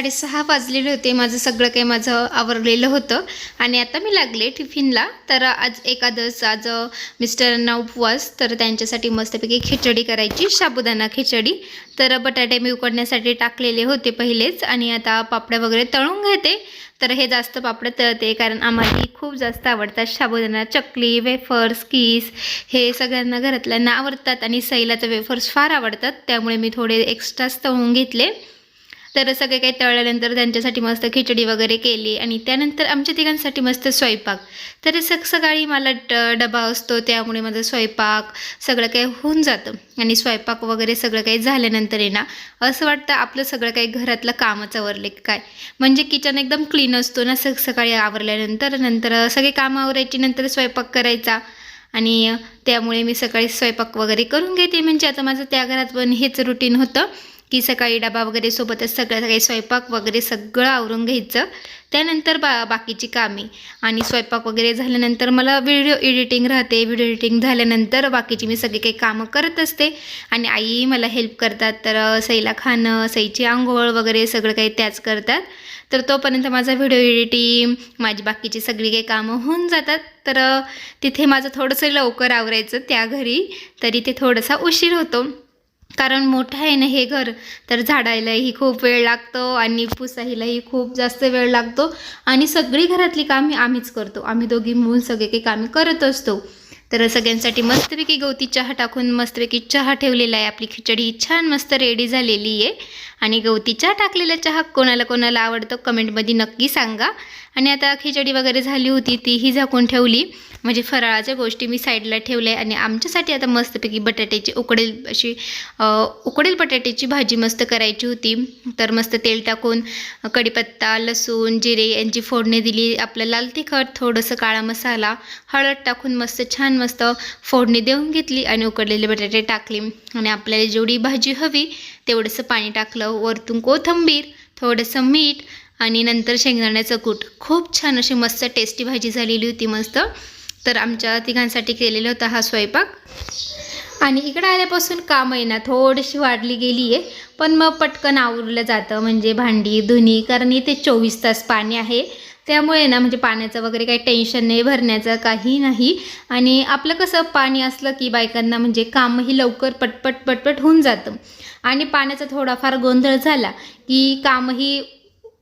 साडेसहा वाजलेले होते. माझं सगळं काही माझं आवरलेलं होतं. आणि आता मी लागले टिफिनला. तर आज एकादस आज मिस्टरांना उपवास. तर त्यांच्यासाठी मस्तपैकी खिचडी करायची. साबुदाणा खिचडी. तर बटाटे मी उकडण्यासाठी टाकलेले होते पहिलेच. आणि आता पापड्या वगैरे तळून घेते. तर हे जास्त पापडं तळते कारण आम्हाला खूप जास्त आवडतात. साबुदाणा चकली वेफर्स किस हे सगळ्यांना घरातल्यांना आवडतात. आणि सैलाचं वेफर्स फार आवडतात. त्यामुळे मी थोडे एक्स्ट्राच तळून घेतले. तर सगळे काही तळल्यानंतर त्यांच्यासाठी मस्त खिचडी वगैरे केली आणि त्यानंतर आमच्या तिघांसाठी मस्त स्वयंपाक. तर सग सकाळी मला ड डबा असतो त्यामुळे माझं स्वयंपाक सगळं काही होऊन जातं. आणि स्वयंपाक वगैरे सगळं काही झाल्यानंतर आहे ना असं वाटतं आपलं सगळं काही घरातलं कामच आवरले काय? म्हणजे किचन एकदम क्लीन असतो ना सग सकाळी आवरल्यानंतर नंतर सगळे कामं आवरायची नंतर स्वयंपाक करायचा. आणि त्यामुळे मी सकाळी स्वयंपाक वगैरे करून घेते. म्हणजे आता माझं त्या घरात पण हेच रुटीन होतं. की सकाळी डबा वगैरे सोबतच सगळं काही स्वयंपाक वगैरे सगळं आवरून घ्यायचं. त्यानंतर बा बाकीची कामे. आणि स्वयंपाक वगैरे झाल्यानंतर मला व्हिडिओ एडिटिंग राहते. व्हिडिओ एडिटिंग झाल्यानंतर बाकीची मी सगळी काही कामं करत असते. आणि आई मला हेल्प करतात. तर सईला खाणं सईची आंघोळ वगैरे सगळं काही त्याच करतात. तर तोपर्यंत माझा व्हिडिओ एडिटिंग माझी बाकीची सगळी काही कामं होऊन जातात. तर तिथे माझं थोडंसं लवकर आवरायचं त्या घरी. तरी ते थोडासा उशीर होतो. कारण मोठं आहे ना हे घर तर झाडायलाही खूप वेळ लागतो आणि पुसायलाही खूप जास्त वेळ लागतो. आणि सगळी घरातली कामे आम्हीच करतो. आम्ही दोघी मिळून सगळे काही कामे करत असतो. तर सगळ्यांसाठी मस्तपैकी गवती चहा टाकून मस्तपैकी चहा ठेवलेला आहे. आपली खिचडी छान मस्त रेडी झालेली आहे. आणि गवती चहा टाकलेला चहा कोणाला कोणाला आवडतो कमेंटमध्ये नक्की सांगा. आणि आता खिचडी वगैरे झाली होती तीही झाकून ठेवली. म्हणजे फराळाच्या गोष्टी मी साईडला ठेवल्या आणि आमच्यासाठी आता मस्तपैकी बटाट्याची उकडेल अशी उकडेल बटाट्याची भाजी मस्त करायची होती. तर मस्त तेल टाकून कढीपत्ता लसूण जिरे यांची फोडणी दिली. आपलं लाल तिखट थोडंसं काळा मसाला हळद टाकून मस्त छान मस्त फोडणी देऊन घेतली आणि उकडलेले बटाटे टाकले. आणि आपल्याला जेवढी भाजी हवी तेवढंसं पाणी टाकलं. वरतून कोथिंबीर थोडंसं मीठ आणि नंतर शेंगदाण्याचं कूट. खूप छान अशी मस्त टेस्टी भाजी झालेली होती मस्त. तर आमच्या तिघांसाठी केलेला होता हा स्वयंपाक. आणि इकडं आल्यापासून काम आहे ना थोडीशी वाढली गेली आहे पण मग पटकन आवरलं जातं म्हणजे भांडी धुणी कारण इथे चोवीस तास पाणी आहे. त्यामुळे ना म्हणजे पाण्याचं वगैरे काही टेन्शन नाही भरण्याचं काही नाही. आणि आपलं कसं पाणी असलं की बायकांना म्हणजे कामही लवकर पटपट पटपट होऊन जातं. आणि पाण्याचा थोडाफार गोंधळ झाला की कामही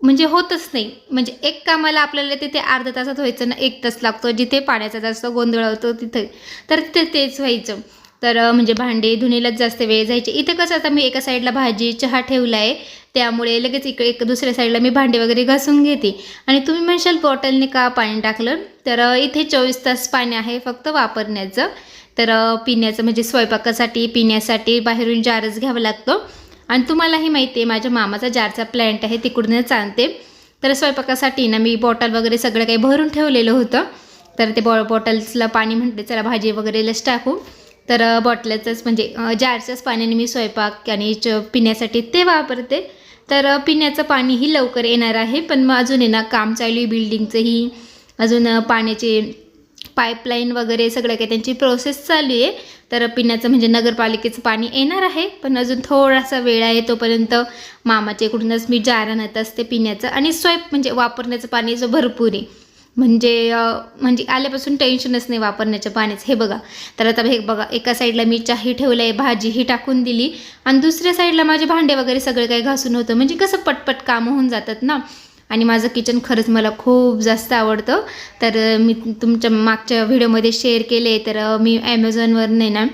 म्हणजे होतच नाही. म्हणजे एक कामाला आपल्याला तिथे अर्धा तासात व्हायचं ना एक तास लागतो. जिथे पाण्याचा जास्त गोंधळ होतो तिथे. तर तिथे तेच व्हायचं. तर म्हणजे भांडे धुणीलाच जास्त वेळ जायचे. इथे कसं आता मी एका साईडला भाजी चहा ठेवला आहे त्यामुळे लगेच इकडे एक दुसऱ्या साईडला मी भांडे वगैरे घासून घेते. आणि तुम्ही म्हणशाल बॉटलने का पाणी टाकलं? तर इथे चोवीस तास पाणी आहे फक्त वापरण्याचं. तर पिण्याचं म्हणजे स्वयंपाकासाठी पिण्यासाठी बाहेरून जारच घ्यावं लागतं. आणि तुम्हालाही माहिती आहे माझ्या मामाचा जारचा प्लॅन्ट आहे तिकडूनच आणते. तर स्वयंपाकासाठी ना मी बॉटल वगैरे सगळं काही भरून ठेवलेलं होतं. तर ते बॉ बॉटल्सला पाणी म्हणते चला भाजी वगैरेलाच टाकू. तर बॉटलचंच म्हणजे जारच्याच पाण्याने मी स्वयंपाक आणि च पिण्यासाठी ते वापरते. तर पिण्याचं पाणीही लवकर येणार आहे पण मग अजून आहे ना काम चालू आहे बिल्डिंगचंही अजून पाण्याचे पाईपलाईन वगैरे सगळं काही त्यांची प्रोसेस चालू आहे. तर पिण्याचं म्हणजे नगरपालिकेचं पाणी येणार आहे पण अजून थोडासा वेळ आहे तोपर्यंत मामाच्या इकडूनच मी जार आणत असते पिण्याचं. आणि स्वयं म्हणजे वापरण्याचं पाणी जो भरपूर आहे. म्हणजे म्हणजे आल्यापासून टेन्शनच नाही वापरण्याच्या पाण्याचं. हे बघा तर आता हे बघा एका साईडला मी चाही ठेवलं आहे भाजीही टाकून दिली. आणि दुसऱ्या साईडला माझे भांडे वगैरे सगळे काही घासून होतं. म्हणजे कसं पटपट कामं होऊन जातात ना. आणि माझं किचन खरंच मला खूप जास्त आवडतं. तर मी तुमच्या मागच्या व्हिडिओमध्ये शेअर केले तर मी ॲमेझॉनवर नाही ना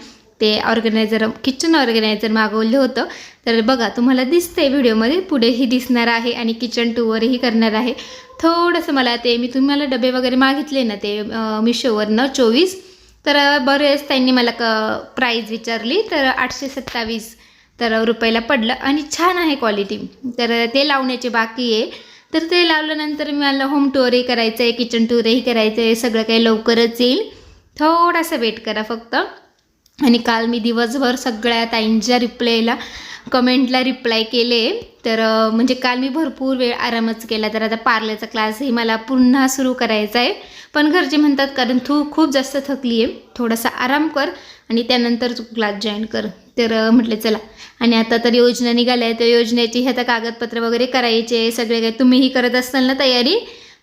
ते ऑर्गनायझर किचन ऑर्गनायझर मागवलं होतं. तर बघा तुम्हाला दिसतंय व्हिडिओमध्ये पुढेही दिसणार आहे आणि किचन टूवरही करणार आहे. थोडंसं मला ते मी तुम्हाला डबे वगैरे मागितले ना ते मिशोवरनं चोवीस. तर बरेच त्यांनी मला क प्राईज विचारली तर आठशे सत्तावीस तर रुपयाला पडलं. आणि छान आहे क्वालिटी तर ते लावण्याचे बाकी आहे. तर ते लावल्यानंतर मला होम टूरही करायचं आहे किचन टूरही करायचं आहे सगळं काही लवकरच येईल. थोडासा वेट करा फक्त. आणि काल मी दिवसभर सगळ्या ताईंच्या रिप्लायला कमेंटला रिप्लाय केले. तर म्हणजे काल मी भरपूर वेळ आरामच केला. तर आता पार्लरचा क्लासही मला पुन्हा सुरू करायचा आहे. पण घरचे म्हणतात कारण तू खूप जास्त थकली आहे. थोडासा आराम कर आणि त्यानंतर तू क्लास जॉईन कर. तर म्हटले चला. आणि आता तर योजना निघाल्या त्या योजनेची हे आता कागदपत्र वगैरे करायचे सगळे काही तुम्हीही करत असाल ना तयारी?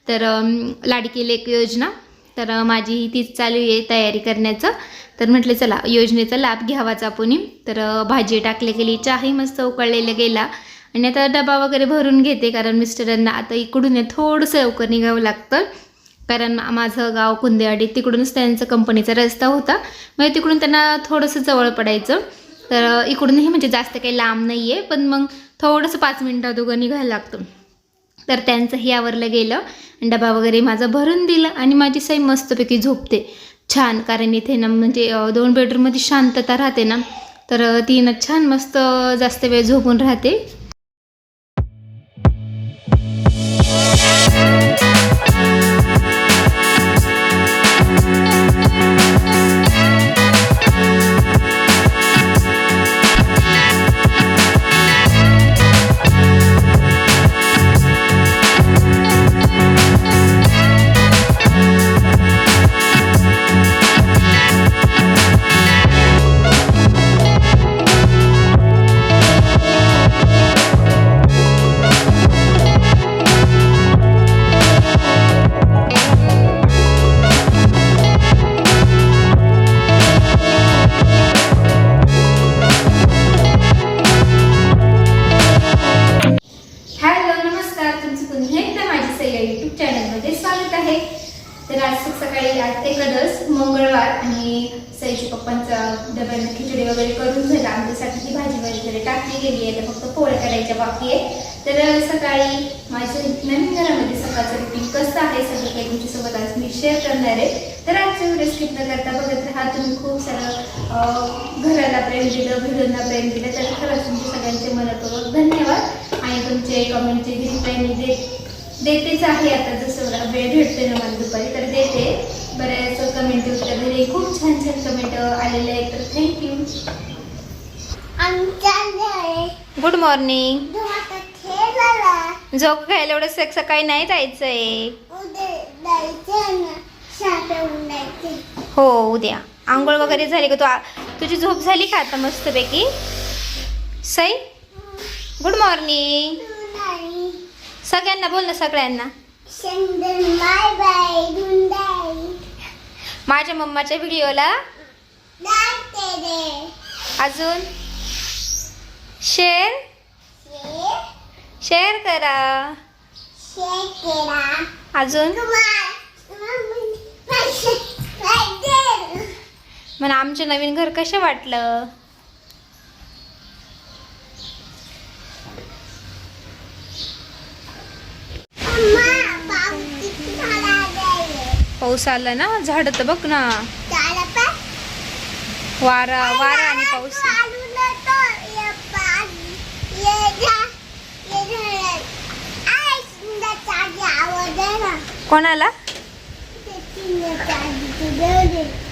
तर अम, लाडकी योजना. तर माझी ही तीच चालू आहे तयारी करण्याचं. तर म्हटलं चला योजनेचा लाभ घ्यावाच आपण तर भाजी टाकली गेली चहाही मस्त उकळलेला गेला. आणि आता डबा वगैरे भरून घेते कारण मिस्टरांना आता इकडून आहे थोडंसं लवकर निघावं लागतं. कारण माझं गाव कुंदेवाडी तिकडूनच त्यांचा कंपनीचा रस्ता होता. म्हणजे तिकडून त्यांना थोडंसं जवळ पडायचं. तर इकडूनही म्हणजे जास्त काही लांब नाही आहे पण मग थोडंसं पाच मिनटं दोघं निघायला लागतं. तर त्यांचंही आवरलं गेलं. डबा वगैरे माझा भरून दिला आणि माझी साई मस्तपैकी झोपते. छान कारण इथे ना म्हणजे दोन बेडरूममध्ये शांतता राहते ना तर ती ना छान मस्त जास्त वेळ झोपून राहते. आणि सईच्या पप्पांचा डब्याने खिचडी वगैरे करून झालं. आमच्यासाठी ती भाजी वगैरे टाकली गेली आहे. तर फक्त पोळ्या करायच्या बाकी आहे. तर सकाळी माझ्या नवीन घरामध्ये सकाळचं रुटीन कसं आहे सगळं काही तुमच्यासोबत आज मी शेअर करणार आहे. तर आजच्या व्हिडिओ स्किप न करता बघत राहा. तुम्ही खूप सारं घराला प्रेम दिलं व्हिडिओला प्रेम दिलं. तर खरंच तुमच्या सगळ्यांचे मनपूर्वक धन्यवाद. आणि तुमचे कमेंटचे रिप्लाय मी देत देतेच आहे. आता जसं वेळ भेटते ना मला दुपारी तर देते. बऱ्याच कमेंट उत्तर दिले खूप छान छान कमेंट आलेले आहेत. तर थँक्यू गुड मॉर्निंग झोप खायला एवढं सक सकाळी नाही जायचंय. हो उद्या. आंघोळ वगैरे झाली का? तू तुझी झोप झाली का आता मस्तपैकी? सई? गुड मॉर्निंग सगळ्यांना बोल ना सगळ्यांना. बाय माझ्या मम्माच्या व्हिडिओला अजून शेअर शेअर करा. अजून? मला आमचं नवीन घर कसं वाटलं अम्मा पावती मला द्यायला पाऊस आला ना झाड तर बघ ना. वारा वारा आणि पाऊस. कोणाला?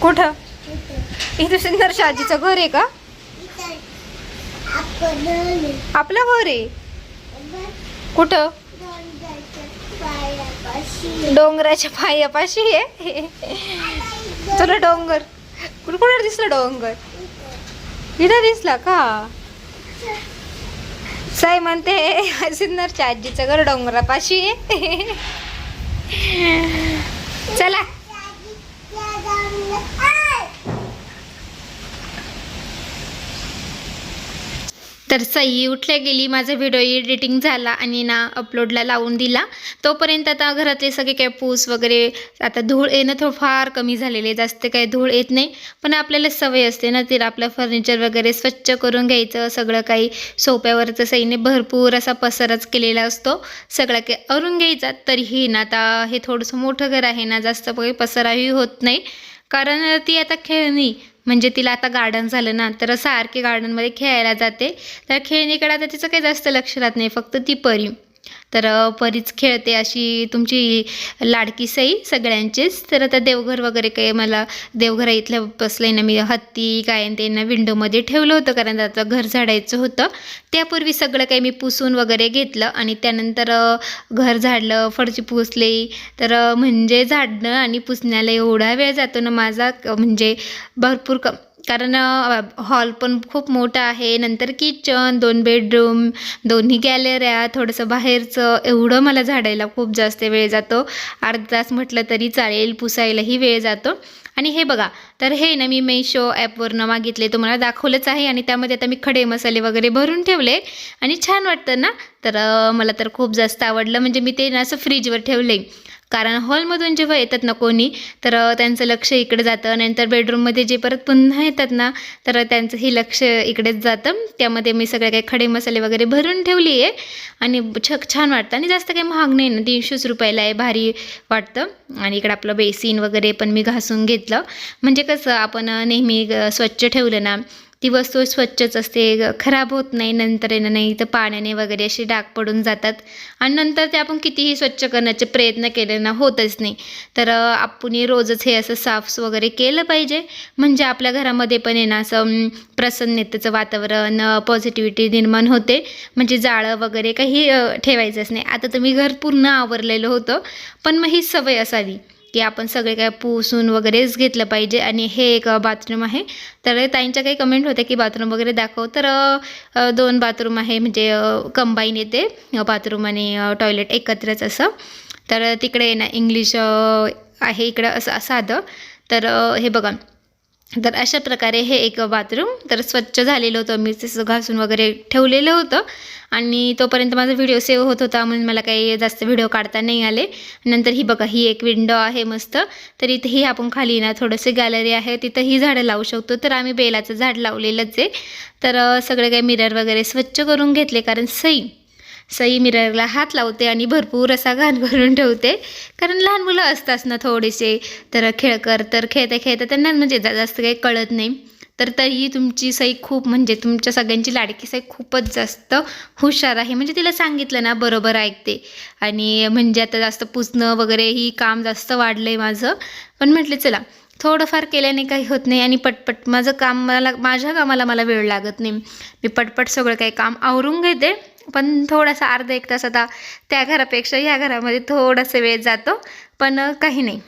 कुठं? इथं. सुंदर शाजीचं घर आहे का? आपलं घर आहे. कुठं? डोंगराच्या पायापाशी आहे तुला डोंगर कुठं दिसला डोंगर इथं दिसला का साई म्हणते सिन्नरच्या आजीचं घर डोंगरापाशी आहे चला तर सई उठल्या गेली माझा व्हिडिओ एडिटिंग झाला आणि ना अपलोडला लावून दिला. तोपर्यंत आता घरातले सगळे काय पूस वगैरे आता धूळ येणं थोडं फार कमी झालेले आहे. जास्त काही धूळ येत नाही. पण आपल्याला सवय असते ना तिला आपलं फर्निचर वगैरे स्वच्छ करून घ्यायचं सगळं काही सोप्यावरचं सईने भरपूर असा पसरच केलेला असतो. सगळा काही अरून घ्यायचा तरीही ना आता हे थोडंसं मोठं घर आहे ना जास्त काही पसराही होत नाही. कारण ती आता खेळणी म्हणजे तिला आता गार्डन झालं ना तर सारखी गार्डनमध्ये खेळायला जाते. तर खेळणीकडे आता तिचं काही जास्त लक्ष राहत नाही फक्त ती परी. तर परीच खेळते अशी तुमची लाडकी सई सगळ्यांचीच. तर आता देवघर वगैरे काही मला देवघर इथल्या बसले ना मी हत्ती काय त्यांना विंडोमध्ये ठेवलं होतं कारण आता घर झाडायचं होतं. त्यापूर्वी सगळं काही मी पुसून वगैरे घेतलं आणि त्यानंतर घर झाडलं फरची पुसली. तर म्हणजे झाडणं आणि पुसण्याला एवढा वेळ जातो ना माझा म्हणजे भरपूर क कारण हॉल पण खूप मोठा आहे. नंतर किचन दोन बेडरूम दोन्ही गॅलऱ्या थोडंसं बाहेरचं एवढं मला झाडायला खूप जास्त वेळ जातो. अर्धा तास म्हटलं तरी चालेल पुसायलाही वेळ जातो. आणि हे बघा तर हे ना मी मेशो ॲपवरनं मागितले तुम्हाला दाखवलंच आहे आणि त्यामध्ये आता मी खडे मसाले वगैरे भरून ठेवले. आणि छान वाटतं ना? तर मला तर खूप जास्त आवडलं. म्हणजे मी ते ना असं फ्रीजवर ठेवले. कारण हॉलमधून जेव्हा येतात ना कोणी तर त्यांचं लक्ष इकडे जातं. नंतर बेडरूममध्ये जे परत पुन्हा येतात ना तर त्यांचंही लक्ष इकडेच जातं. त्यामध्ये मी सगळे काही खडे मसाले वगैरे भरून ठेवली आहे. आणि छ छान वाटतं. आणि जास्त काही महाग नाही ना तीनशेच रुपयाला आहे भारी वाटतं. आणि इकडं आपलं बेसिन वगैरे पण मी घासून घेतलं. म्हणजे कसं आपण नेहमी स्वच्छ ठेवलं ना ती वस्तू स्वच्छच असते ग- खराब होत नाही नंतर येणं नाही तर पाण्याने वगैरे असे डाग पडून जातात. आणि नंतर ते आपण कितीही स्वच्छ करण्याचे प्रयत्न केले ना होतच नाही. तर आपणही आपण रोजच हे असं साफ वगैरे केलं पाहिजे. म्हणजे आपल्या घरामध्ये पण आहे ना असं प्रसन्नतेचं वातावरण पॉझिटिव्हिटी निर्माण होते. म्हणजे जाळं वगैरे काही ठेवायचंच नाही. आता तर मी घर पूर्ण आवरलेलं होतं पण मग ही सवय असावी. की आपण सगळे काय पुसून वगैरेच घेतलं पाहिजे. आणि हे एक बाथरूम आहे. तर ताईंच्या काही कमेंट होत्या की बाथरूम वगैरे दाखव. तर दोन बाथरूम आहे. म्हणजे कंबाईन येते. बाथरूम आणि टॉयलेट एकत्रच असं. तर तिकडे ना इंग्लिश आहे. इकडं असं साधं. तर हे बघा. तर अशा प्रकारे हे एक बाथरूम तर स्वच्छ झालेलं होतं. मी तसं घासून वगैरे ठेवलेलं होतं. आणि तोपर्यंत माझा व्हिडिओ सेव्ह होत होता म्हणून मला काही जास्त व्हिडिओ काढता नाही आले. नंतर ही बघा ही एक विंडो आहे मस्त. तर इथेही आपण खाली ना थोडंसं गॅलरी आहे. तिथंही झाडं लावू शकतो. तर आम्ही बेलाचं झाड लावलेलंच आहे. तर सगळे काही मिरर वगैरे स्वच्छ करून घेतले कारण सई सई मिररला हात लावते आणि भरपूर असा घाण करून ठेवते. कारण लहान मुलं असतात ना थोडेसे तर खेळकर तर खेळता खेळता त्यांना म्हणजे जास्त काही कळत नाही. तर तरीही तुमची सई खूप म्हणजे तुमच्या सगळ्यांची लाडकी सई खूपच जास्त हुशार आहे. म्हणजे तिला सांगितलं ना बरोबर ऐकते. आणि म्हणजे आता जास्त पुसणं वगैरे ही काम जास्त वाढलं आहे माझं. पण म्हटले चला थोडंफार केल्याने काही होत नाही आणि पटपट माझं काम मला माझ्या कामाला मला वेळ लागत नाही. मी पटपट सगळं काही काम आवरून घेते पण थोडासा अर्धा एक तास आता त्या घरापेक्षा ह्या घरामध्ये थोडासा वेळ जातो. पण काही नाही.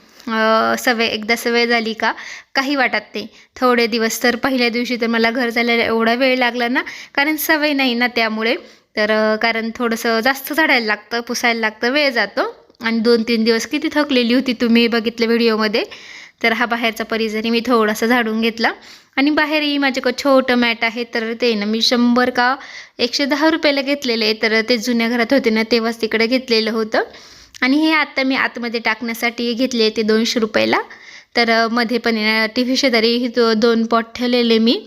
सवय एकदा सवय झाली का काही वाटत नाही. थोडे दिवस तर पहिल्या दिवशी तर मला घर झाल्याला एवढा वेळ लागला ना कारण सवय नाही ना त्यामुळे. तर कारण थोडंसं जास्त झाडायला लागतं पुसायला लागतं वेळ जातो. आणि दोन तीन दिवस किती थकलेली होती तुम्ही बघितलं व्हिडिओमध्ये. तर हा बाहेरचा परिसरही मी थोडासा झाडून घेतला आणि बाहेरही माझ्याकडं छोटं मॅट आहे तर ते ना मी शंभर का एकशे दहा रुपयाला घेतलेले आहे. तर ते जुन्या घरात होते ना तेव्हाच तिकडे घेतलेलं होतं. आणि हे आत्ता मी आतमध्ये टाकण्यासाठी घेतले ते दोनशे रुपयाला. तर मध्ये पण टी व्ही शेजारी दोन पॉट ठेवलेले मी.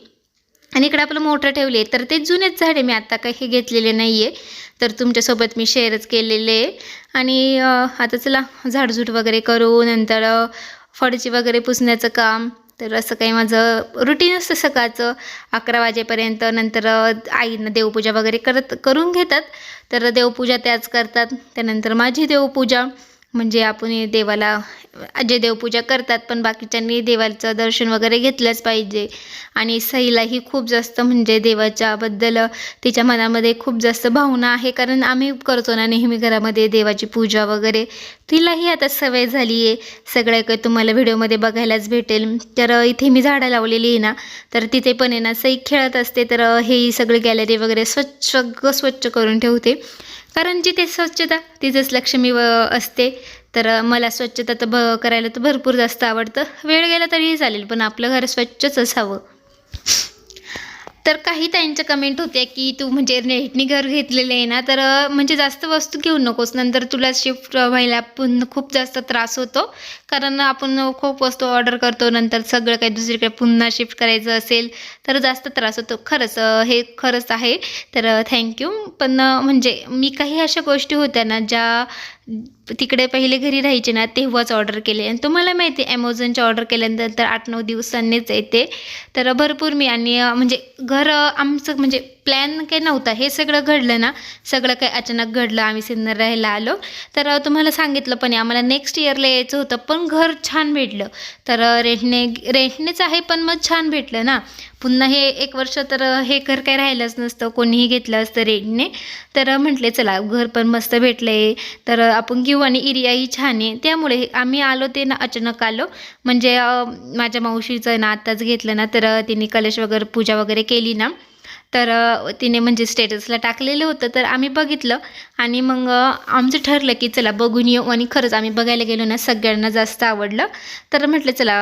आणि इकडे आपलं मोटर ठेवले तर ते जुनेच झाडे मी आत्ता काही घेतलेले नाही आहे. तर तुमच्यासोबत मी शेअरच केलेले आहे. आणि आता चला झाडझूड वगैरे करू. नंतर अ, वगैरे पुसण्याचं काम तर असं काही माझं रुटीन असतं सकाळचं. अकरा वाजेपर्यंत नंतर आईनं देवपूजा वगैरे करत करून घेतात. तर देवपूजा त्याच करतात. त्यानंतर माझी देवपूजा. म्हणजे आपण देवाला जे देवपूजा करतात पण बाकीच्यांनी देवाचं दर्शन वगैरे घेतलंच पाहिजे. आणि सईलाही खूप जास्त म्हणजे देवाच्याबद्दल तिच्या मनामध्ये खूप जास्त भावना आहे. कारण आम्ही करतो ना नेहमी घरामध्ये देवाची पूजा वगैरे. तिलाही आता सवय झाली आहे सगळं काही तुम्हाला व्हिडिओमध्ये बघायलाच भेटेल. तर इथे मी झाडं लावलेली आहे ना तर तिथे पण आहे ना सई खेळत असते. तर हे सगळे गॅलरी वगैरे स्वच्छ सगळं स्वच्छ करून ठेवते. कारण जिथे स्वच्छता तिथेच लक्ष्मी व असते. तर मला स्वच्छता तर ब करायला तर भरपूर जास्त आवडतं. वेळ गेला तरीही चालेल पण आपलं घर स्वच्छच असावं. तर काही त्यांच्या कमेंट होत्या की तू म्हणजे नेटनी घर घेतलेलं आहे ना तर म्हणजे जास्त वस्तू घेऊ नकोस. नंतर तुला शिफ्ट व्हायला पुन्हा खूप जास्त त्रास होतो. कारण आपण खूप वस्तू ऑर्डर करतो नंतर सगळं काही दुसरीकडे पुन्हा शिफ्ट करायचं असेल तर जास्त त्रास होतो. खरंच हे खरंच आहे. तर थँक्यू पण म्हणजे मी काही अशा गोष्टी होत्या ना ज्या तिकडे पहिले घरी राहायचे ना तेव्हाच ऑर्डर केले. आणि तुम्हाला माहिती आहे ॲमेझॉनच्या ऑर्डर केल्यानंतर आठ नऊ दिवसांनीच येते. तर भरपूर मी आणि म्हणजे घर आमचं म्हणजे प्लॅन काही नव्हता. हे सगळं घडलं ना सगळं काही अचानक घडलं आम्ही सिन्नर राहायला आलो. तर तुम्हाला सांगितलं पण आहे, आम्हाला नेक्स्ट इयरला यायचं होतं पण घर छान भेटलं. तर रेंटने रेंटनेच आहे पण मग छान भेटलं ना. पुन्हा हे एक वर्ष तर हे घर काही राहिलंच नसतं कोणीही घेतलं असतं रेंटने तर म्हटले चला घर पण मस्त भेटलं आहे तर आपण घेऊ आणि एरियाही छान आहे. त्यामुळे हे- आम्ही आलो ते ना अचानक आलो. म्हणजे माझ्या मावशीचं ना आत्ताच घेतलं ना तर तिने कलश वगैरे पूजा वगैरे केली ना. तर तिने म्हणजे स्टेटसला टाकलेलं होतं. तर आम्ही बघितलं आणि मग आमचं ठरलं की चला बघून येऊ. आणि खरंच आम्ही बघायला गेलो ना सगळ्यांना जास्त आवडलं. तर म्हटलं चला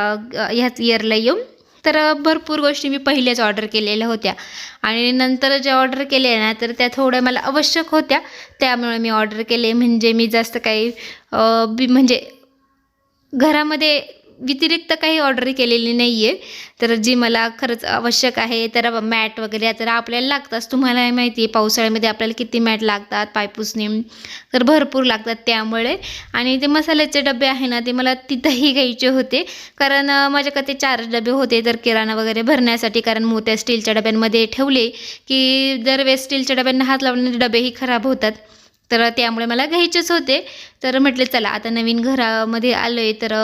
ह्याच इयरला येऊ. तर भरपूर गोष्टी मी पहिल्याच ऑर्डर केलेल्या होत्या. आणि नंतर ज्या ऑर्डर केल्या ना तर त्या थोड्या मला आवश्यक होत्या. त्यामुळे मी ऑर्डर केले. म्हणजे मी जास्त काही बी म्हणजे घरामध्ये व्यतिरिक्त काही ऑर्डर केलेली नाही आहे तर जी मला खरंच आवश्यक आहे तर मॅट वगैरे तर आपल्याला लागतात. तुम्हाला माहिती आहे पावसाळ्यामध्ये आपल्याला किती मॅट लागतात पायपुसणे तर भरपूर लागतात त्यामुळे. आणि ते मसाल्याचे डबे आहे ना ते मला तिथंही घ्यायचे होते. कारण माझ्याकडे ते चार डबे होते तर किराणा वगैरे भरण्यासाठी. कारण मोठ्या स्टीलच्या डब्यांमध्ये ठेवले की दरवेळेस स्टीलच्या डब्यांना हात लावल्याने डबेही खराब होतात. तर त्यामुळे मला घ्यायचेच होते. तर म्हटले चला आता नवीन घरामध्ये आलो आहे तर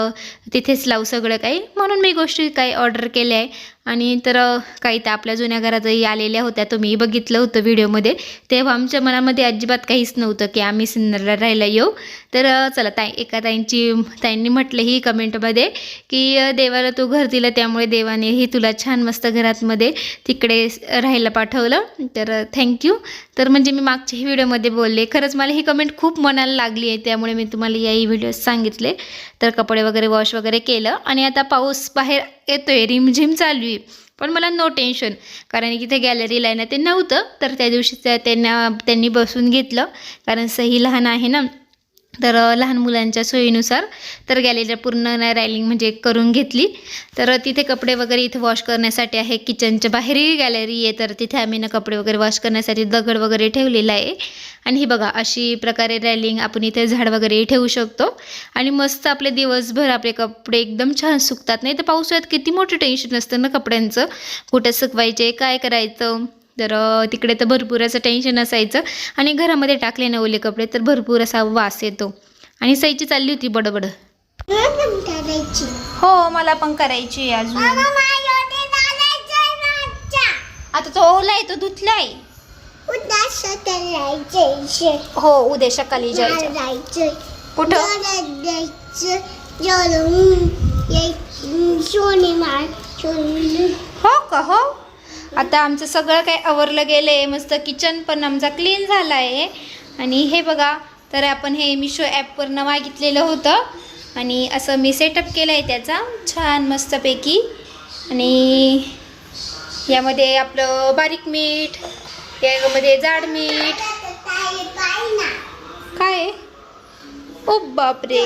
तिथेच लावू सगळं काही. म्हणून मी गोष्टी काही ऑर्डर केल्या आहे. आणि तर काही त्या आपल्या जुन्या घरातही आलेल्या होत्या. तुम्ही बघितलं होतं व्हिडिओमध्ये. तेव्हा आमच्या मनामध्ये अजिबात काहीच नव्हतं की आम्ही सिन्नरला राहायला येऊ. तर चला ताई एका ताईंची ताईंनी म्हटलं ही कमेंटमध्ये की देवाला तू घर दिलं त्यामुळे देवानेही तुला छान मस्त घरातमध्ये तिकडे राहायला पाठवलं. तर थँक्यू तर म्हणजे मी मागच्या व्हिडिओमध्ये बोलले खरंच मला ही कमेंट खूप मनाला लागली आहे त्यामुळे मी तुम्हाला याही व्हिडिओ सांगितले. तर कपडे वगैरे वॉश वगैरे केलं. आणि आता पाऊस बाहेर येतोय रिमझिम चालू आहे. पण मला नो टेन्शन कारण की इथे गॅलरीला आहे ना ते नव्हतं तर त्या दिवशी त्यांना त्यांनी बसून घेतलं. कारण सही लहान आहे ना तर लहान मुलांच्या सोयीनुसार तर गॅलरीला पूर्ण रॅलिंग म्हणजे करून घेतली. तर तिथे कपडे वगैरे इथे वॉश करण्यासाठी आहे. किचनच्या बाहेरही गॅलरी आहे. तर तिथे आम्ही ना कपडे वगैरे वॉश करण्यासाठी दगड वगैरे ठेवलेला आहे. आणि ही बघा अशी प्रकारे रॅलिंग आपण इथे झाड वगैरे ठेवू शकतो. आणि मस्त आपले दिवसभर आपले कपडे एकदम छान सुकतात. नाही तर पावसाळ्यात किती मोठं टेन्शन असतं ना कपड्यांचं. कुठं सुकवायचे काय करायचं? तर तिकडे तर भरपूर असं टेन्शन असायचं. आणि घरामध्ये टाकले ना ओले कपडे तर भरपूर असा वास येतो. आणि सईची चालली होती बडबड. हो मला पण करायची अजून. आता तो ओलाय तो धुतलाय. हो उद्या सकाळी जायचं. कुठं? हो का हो? आता आमचं सगळं काही आवरलं गेलं आहे मस्त किचन पण आमचा क्लीन झाला आहे आणि हे बघा तर आपण हे मिशो ॲपवरनं मागितलेलं होतं. आणि असं मी सेटअप केलं आहे त्याचा छान मस्तपैकी. आणि यामध्ये आपलं बारीक मीठ यामध्ये जाड मीठ. काय? ओ बापरे.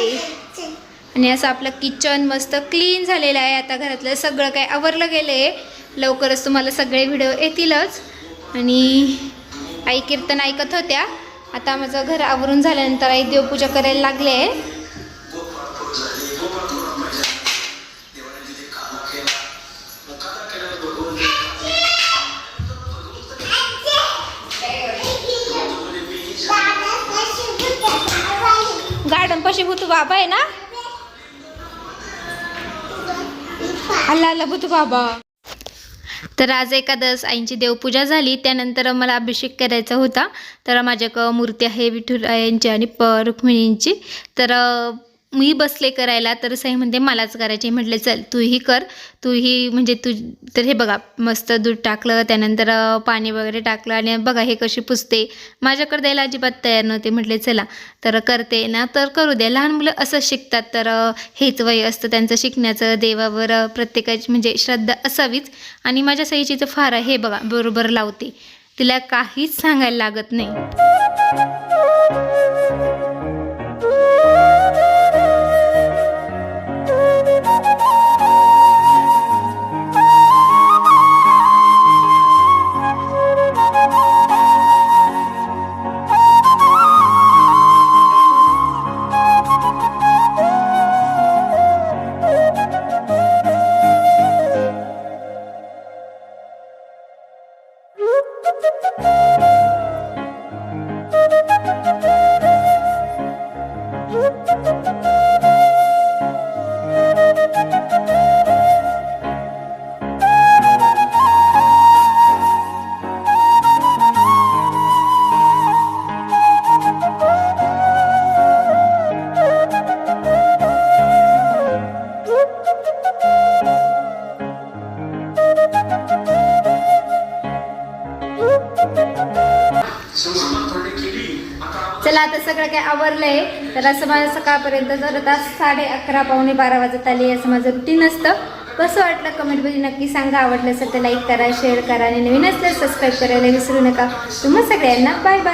आणि असं आपलं किचन मस्त क्लीन झालेलं आहे. आता घरातलं सगळं काय आवरलं गेलं आहे लवकरच तुम्हाला सगळे व्हिडिओ येतीलच. आणि आई कीर्तन ऐकत होत्या. आता माझं घर आवरून झाल्यानंतर आई देवपूजा करायला लागले. गार्डन पशी भूत बाबा आहे ना? अल्ला अल्ला भूतू बाबा. तर आज एकादस आईंची देवपूजा झाली. त्यानंतर मला अभिषेक करायचा होता. तर माझ्याकडं मूर्ती आहे विठुरायांची आणि प रुक्मिणींची. तर मी बसले करायला तर सई म्हणते मलाच करायची. म्हटले चल तूही कर. तूही म्हणजे तू तर हे बघा मस्त दूध टाकलं त्यानंतर पाणी वगैरे टाकलं आणि बघा हे कशी पुसते. माझ्याकडे द्यायला अजिबात तयार नव्हते. म्हटले चला तर करते ना तर करू द्या. लहान मुलं असं शिकतात तर हेच वय असतं त्यांचं शिकण्याचं देवावर प्रत्येकाची म्हणजे श्रद्धा असावीच. आणि माझ्या सईची तर फार आहे हे बघा बरोबर लावते. तिला काहीच सांगायला लागत नाही. तर असं माझं सकाळपर्यंत जर तास साडे अकरा पावणे बारा वाजत आली असं माझं रुटीन असतं. कसं वाटलं कमेंटमध्ये नक्की सांगा. आवडलं असेल तर लाईक करा शेअर करा. आणि नवीन असल्यास सबस्क्राईब करायला विसरू नका. तुम्हा सगळ्यांना बाय बाय